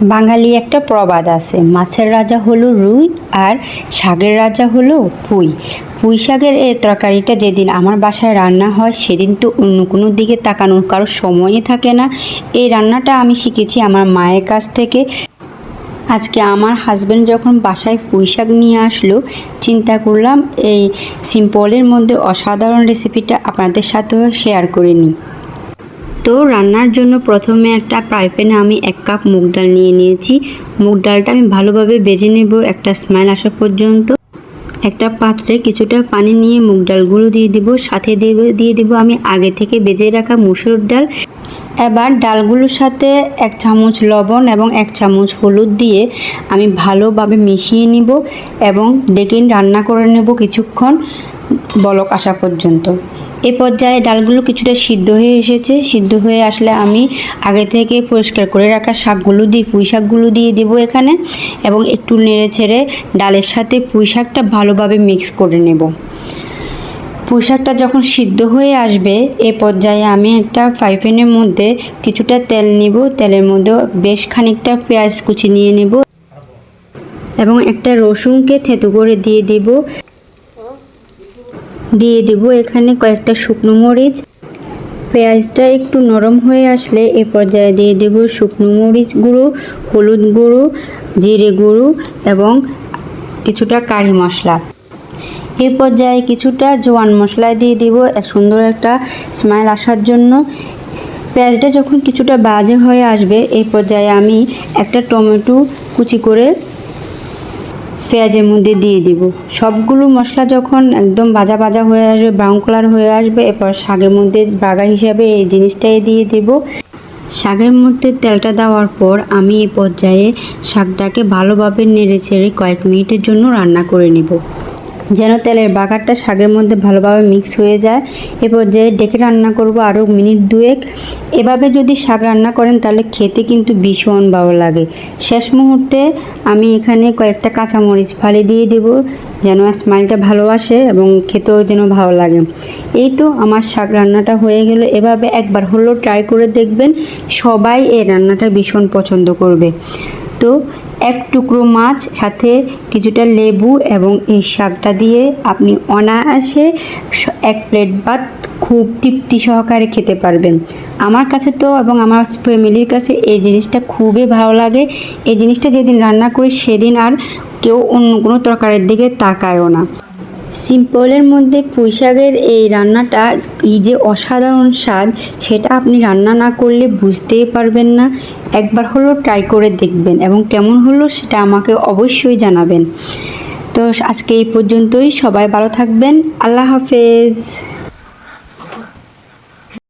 বাঙালি একটা প্রবাদ আছে। মাছের রাজা হলো রুই আর শাকের রাজা হলো পুঁই। পুঁই শাকের এই তরকারিটা যেদিন আমার বাসায় রান্না হয়, সেদিন তো অন্য কোনো দিকে তাকানোর কারও সময়ই থাকে না। এই রান্নাটা আমি শিখেছি আমার মায়ের কাছ থেকে। আজকে আমার হাজব্যান্ড যখন বাসায় পুঁই শাক নিয়ে আসলো, চিন্তা করলাম এই সিম্পলের মধ্যে অসাধারণ রেসিপিটা আপনাদের সাথেও শেয়ার করে নিই। তো রান্নার জন্য প্রথমে একটা ফ্রাই আমি এক কাপ মুগ ডাল নিয়ে নিয়েছি। মুগ ডালটা আমি ভালোভাবে বেজে নেব একটা স্মাইল আসা পর্যন্ত। একটা পাত্রে কিছুটা পানি নিয়ে মুগ ডালগুলো দিয়ে দিব, সাথে দিয়ে দিয়ে দিব আমি আগে থেকে বেজে রাখা মুসুর ডাল। এবার ডালগুলোর সাথে এক চামচ লবণ এবং এক চামচ হলুদ দিয়ে আমি ভালোভাবে মিশিয়ে নিব এবং ডেকে রান্না করে নেব কিছুক্ষণ বলক আসা পর্যন্ত। এ পর্যায়ে ডালগুলো কিছুটা সিদ্ধ হয়ে এসেছে। সিদ্ধ হয়ে আসলে আমি আগে থেকে পরিষ্কার করে রাখা শাকগুলো দিয়ে, পুঁই শাকগুলো দিয়ে দেবো এখানে এবং একটু নেড়ে ছেড়ে ডালের সাথে পুঁই শাকটা ভালোভাবে মিক্স করে নেব। পুঁই শাকটা যখন সিদ্ধ হয়ে আসবে, এ পর্যায়ে আমি একটা ফ্রাই মধ্যে কিছুটা তেল নিব। তেলের মধ্যে বেশ খানিকটা পেঁয়াজ কুচি নিয়ে নেব এবং একটা রসুনকে থেতু করে দিয়ে দেব। দিয়ে দেব এখানে কয়েকটা শুকনো মরিচ। পেঁয়াজটা একটু নরম হয়ে আসলে এ পর্যায়ে দিয়ে দেব শুকনো মরিচ গুঁড়ো, হলুদ গুঁড়ো, জিরে গুঁড়ো এবং কিছুটা কারি মশলা। এ পর্যায়ে কিছুটা জোয়ান মশলা দিয়ে দিব এক সুন্দর একটা স্মাইল আসার জন্য। পেঁয়াজটা যখন কিছুটা বাজে হয়ে আসবে এই পর্যায়ে আমি একটা টমেটো কুচি করে পেঁয়াজের মধ্যে দিয়ে দিব। সবগুলো মশলা যখন একদম বাজা ভাজা হয়ে আসবে ব্রাউন কালার হয়ে আসবে, এরপর শাকের মধ্যে বাগা হিসাবে এই জিনিসটাই দিয়ে দেব। শাকের মধ্যে তেলটা দেওয়ার পর আমি এ পর্যায়ে শাকটাকে ভালোভাবে নেড়ে ছেড়ে কয়েক মিনিটের জন্য রান্না করে নেব। যেন তেলের বাগারটা শাকের মধ্যে ভালোভাবে মিক্স হয়ে যায়। এ পর্যায়ে ডেকে রান্না করব আরও মিনিট দুয়েক। এভাবে যদি শাক রান্না করেন তাহলে খেতে কিন্তু ভীষণ ভালো লাগে। শেষ মুহূর্তে আমি এখানে কয়েকটা কাঁচামরিচ ফালি দিয়ে দেব যেন স্মাইলটা ভালো আসে এবং খেতেও যেন ভালো লাগে। এই তো আমার শাক রান্নাটা হয়ে গেল। এভাবে একবার হলেও ট্রাই করে দেখবেন। সবাই এই রান্নাটা ভীষণ পছন্দ করবে। তো এক টুকরো মাছ, সাথে কিছুটা লেবু এবং এই শাকটা দিয়ে আপনি অনায়াসে এক প্লেট ভাত খুব তৃপ্তি সহকারে খেতে পারবেন। আমার কাছে তো এবং আমার ফ্যামিলির কাছে এই জিনিসটা খুবই ভালো লাগে। এই জিনিসটা যেদিন রান্না করি সেদিন আর কেউ অন্য কোনো তরকারির দিকে তাকায়ও না। সিম্পলের মধ্যে পুঁই শাকের এই রান্নাটা এই যে অসাধারণ স্বাদ, সেটা আপনি রান্না না করলে বুঝতেই পারবেন না। একবার হলো ট্রাই করে দেখবেন এবং কেমন হলো সেটা আমাকে অবশ্যই জানাবেন। তো আজকে এই পর্যন্তই, সবাই ভালো থাকবেন, আল্লাহ হাফেজ।